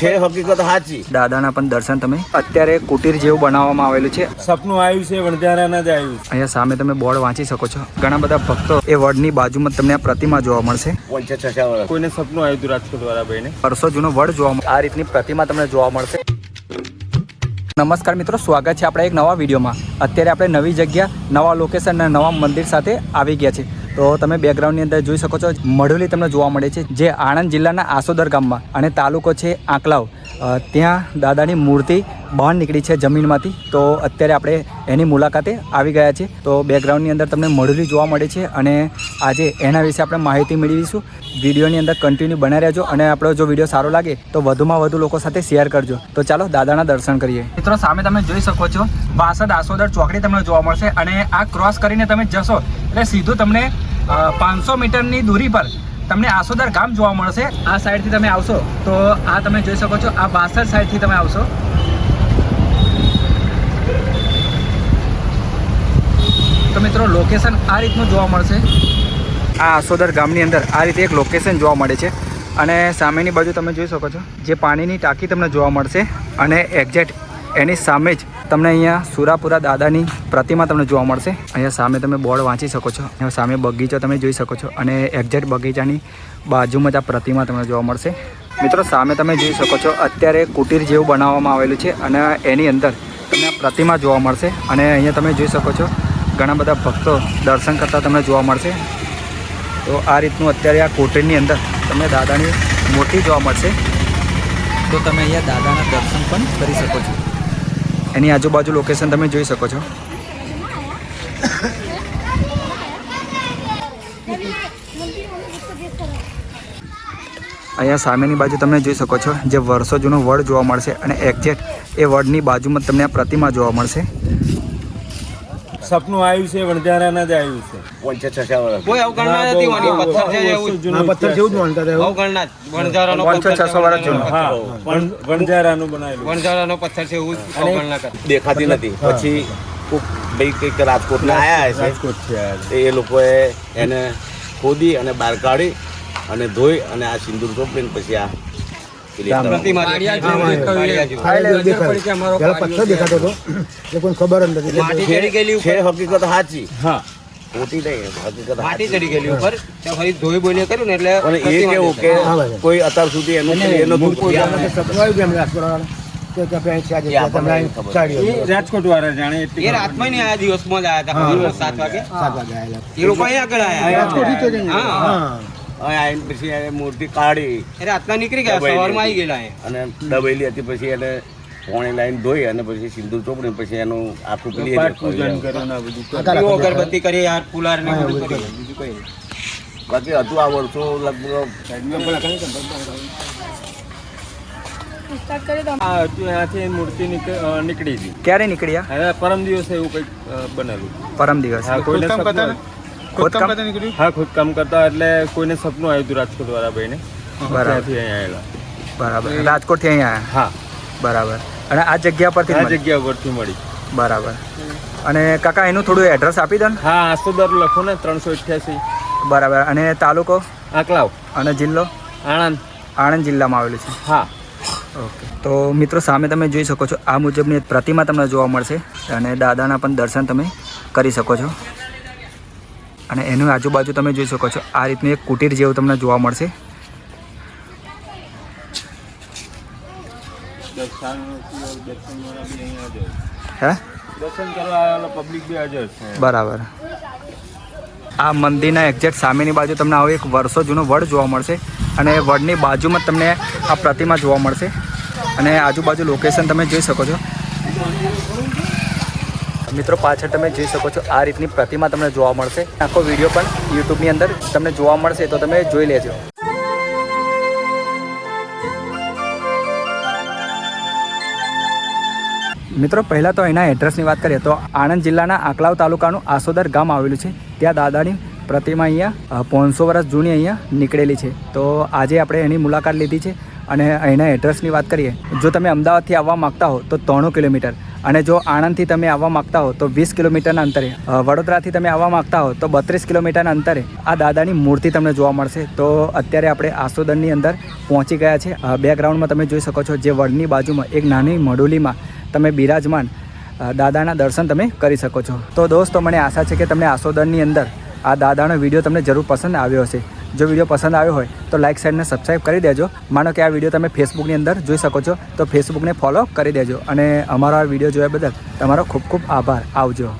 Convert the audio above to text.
છે હકીકત સાચી. દાદાના પણ દર્શન તમે અત્યારે કુટીર જેવું બનાવવામાં આવેલું છે. સપનું આવ્યું છે વણઝારાના જ આવ્યું અહીંયા સામે તમે બોર્ડ વાંચી શકો છો. ઘણા બધા ભક્તો એ વડની બાજુમાં તમને આ પ્રતિમા જોવા મળશે. કોઈને સપનું આવ્યું હતું રાજકોટ વાળા ભાઈને? વર્ષો જૂનો વડ જોવા મળે આ રીતની પ્રતિમા તમને જોવા મળશે. નમસ્કાર મિત્રો સ્વાગત છે આપણા એક નવા વિડીયોમાં. અત્યારે આપણે નવી જગ્યા નવા લોકેશન અને નવા મંદિર સાથે આવી ગયા છે. તો તમે બેકગ્રાઉન્ડની અંદર જોઈ શકો છો મઢુલી તમને જોવા મળે છે, જે આણંદ જિલ્લાના આસોદર ગામમાં અને તાલુકો છે આંકલાવ. ત્યાં દાદાની મૂર્તિ બહાર નીકળી છે જમીનમાંથી. તો અત્યારે આપણે એની મુલાકાતે આવી ગયા છે તો બેકગ્રાઉન્ડની અંદર તમને મઢુલી જોવા મળે છે અને આજે એના વિશે આપણે માહિતી મેળવીશું. વિડીયોની અંદર કન્ટિન્યુ બનાવી રહેજો અને આપણો જો વીડિયો સારો લાગે તો વધુમાં વધુ લોકો સાથે શેર કરજો. તો ચાલો દાદાના દર્શન કરીએ. મિત્રો, સામે તમે જોઈ શકો છો, વાસદ આસોદર ચોકડી તમને જોવા મળશે અને આ ક્રોસ કરીને તમે જશો એટલે સીધું તમને પાંચસો મીટરની દૂરી પર તમને આસોદર ગામ જોવા મળશે. આ સાઈડથી તમે આવશો તો આ તમે જોઈ શકો છો, આ બાસર સાઈડથી તમે આવશો. તો મિત્રો લોકેશન આ રીતનું જોવા મળશે. આ આસોદર ગામની અંદર આ રીતે એક લોકેશન જોવા મળે છે. અને સામેની બાજુ તમે જોઈ શકો છો, જે પાણીની ટાંકી તમને જોવા મળશે અને એક્ઝેક્ટ એની સામે જ તમને અહીંયા સુરાપુરા દાદાની પ્રતિમા તમને જોવા મળશે. અહીંયા સામે તમે બોર્ડ વાંચી શકો છો. અહીંયા સામે બગીચો તમે જોઈ શકો છો અને એક્ઝેક્ટ બગીચાની બાજુમાં જ આ પ્રતિમા તમને જોવા મળશે. મિત્રો, સામે તમે જોઈ શકો છો, અત્યારે કુટીર જેવું બનાવવામાં આવેલું છે અને એની અંદર તમને પ્રતિમા જોવા મળશે અને અહીંયા તમે જોઈ શકો છો, ઘણા બધા ભક્તો દર્શન કરતા તમને જોવા મળશે. તો આ રીતનું અત્યારે આ કુટીરની અંદર તમને દાદાની મૂર્તિ જોવા મળશે. તો તમે અહીંયા દાદાના દર્શન પણ કરી શકો છો. એની આજુબાજુ લોકેશન તમે જોઈ શકો છો. અહીંયા સામેની બાજુ તમે જોઈ શકો છો, જે વર્ષો જૂનો વડ જોવા મળશે અને એક્ઝેક્ટ એ વડની બાજુમાં તમને આ પ્રતિમા જોવા મળશે. સપનું આવ્યું છે વણઝારાના જ આવ્યું છે. પંચે છ વર્ષ કોઈ અવગણના નથી પથ્થર છે એવું જ. પથ્થર જેવું જ માનતા હતા અવગણના છસો વર્ષ જૂનું. હા વણ- વણઝારાનું બનાવેલું વણઝારાનો પથ્થર છે એવું જ અવગણના કરે. દેખાતી નથી. પછી ભાઈ કંઈક રાજકોટના આવ્યા છે રાજકોટ છે એ લોકોએ એને ખોદી અને બહાર કાઢી અને ધોઈ અને આ સિંદૂર ચોપડીને પછી આ પથ્થર દેખાતો હતો એટલે કોઈ ખબર જ નથી. માટી ચડી ગયેલી છે હકીકત સાચી. હા. ખોટી નહીં હકીકત માટી ચડી ગયેલી ઉપર. ફરી ધોઈ બોલીએ કર્યું ને એટલે એ કેવું કે. કોઈ અત્યાર સુધી એનું એનો સપનું આવ્યું રાજકોટ વાળા જાણે એ રાતમાં નહીં આ દિવસમાં જ આવ્યા હતા. સાત વાગે? સાત વાગે આવેલા એ લોકો અહીંયા આગળ આયા. રાજકોટ હા. આઈને પછી એને મૂર્તિ કાઢી. એ રાતના નીકળી ગયા સવારમાં આવી ગયેલા અને દબેલી હતી પછી એને પોણી લાઈન ધોઈ અને પછી સિંદૂર ચોપડી પછી એનું આખું પેલી પૂજન કર્યું અગરબત્તી કરી યાર ફુલાર ને બધું કરી બીજું કઈ બાકી હતું આ વર્ષો લગભગ મૂર્તિ નીકળી હતી ક્યારે નીકળ્યા? પરમ દિવસે એવું કંઈક બનેલું. પરમ દિવસ. હા કોઈને સપનું આવ્યું. ખોદકામ હા ખોદકામ કરતા એટલે કોઈને સપનું આવ્યું હતું રાજકોટ વાળા ભાઈને. ત્યાંથી અહીંયા આવેલા બરાબર. રાજકોટથી અહીંયા હા. બરાબર. અને આ જગ્યા પરથી આ જગ્યા ઉપરથી મળી. બરાબર. અને કાકા એનું થોડું એડ્રેસ આપી દો ને. હા આસોદર લખો ને ત્રણસો અઠ્યાસી. બરાબર. અને તાલુકો? આકલાવ. અને જિલ્લો? આણંદ. આણંદ જિલ્લામાં આવેલું છે. હા. ઓકે. તો મિત્રો સામે તમે જોઈ શકો છો આ મુજબની પ્રતિમા તમને જોવા મળશે. અને દાદાના પણ દર્શન તમે કરી શકો છો. અને એનું આજુબાજુ તમે જોઈ શકો છો, આ રીતનું એક કુટીર જેવું તમને જોવા મળશે. બરાબર. આ મંદિરના એક્ઝેક્ટ સામેની બાજુ તમને આવો એક વર્ષો જૂનો વડ જોવા મળશે અને એ વડની બાજુમાં તમને આ પ્રતિમા જોવા મળશે. અને આજુબાજુ લોકેશન તમે જોઈ શકો છો. મિત્રો, પાછળ તમે જોઈ શકો છો આ રીતની પ્રતિમા તમને જોવા મળશે. આખો વીડિયો પણ યુટ્યુબની અંદર તમને જોવા મળશે, તો તમે જોઈ લેજો. મિત્રો, પહેલાં તો એના એડ્રેસની વાત કરીએ, તો આણંદ જિલ્લાના આકલાવ તાલુકાનું આસોદર ગામ આવેલું છે. ત્યાં દાદાની પ્રતિમા અહીંયા પાંચસો વર્ષ જૂની અહીંયા નીકળેલી છે. તો આજે આપણે એની મુલાકાત લીધી છે. અને અહીંના એડ્રેસની વાત કરીએ, જો તમે અમદાવાદથી આવવા માગતા હો, તો ત્રણું કિલોમીટર. અને જો આણંદથી તમે આવવા માગતા હો તો વીસ કિલોમીટરના અંતરે વડોદરાથી તમે આવવા માગતા હો તો બત્રીસ કિલોમીટરના અંતરે આ દાદાની મૂર્તિ તમને જોવા મળશે. તો અત્યારે આપણે આસોદનની અંદર પહોંચી ગયા છે. બેકગ્રાઉન્ડમાં તમે જોઈ શકો છો જે વડની બાજુમાં એક નાની મડુલીમાં તમે બિરાજમાન દાદાના દર્શન તમે કરી શકો છો. તો દોસ્તો, મને આશા છે કે તમને આસોદનની અંદર આ દાદાનો વીડિયો તમને જરૂર પસંદ આવ્યો હશે. જો વીડિયો પસંદ આવ્યો હોય તો લાઇક સાઈડને સબસ્ક્રાઈબ કરી દેજો. માનો કે આ વીડિયો તમે ફેસબુકની અંદર જોઈ શકો છો, તો ફેસબુકને ફોલો કરી દેજો. અને અમારો આ વીડિયો જોયા બદલ તમારો ખૂબ ખૂબ આભાર. આવજો.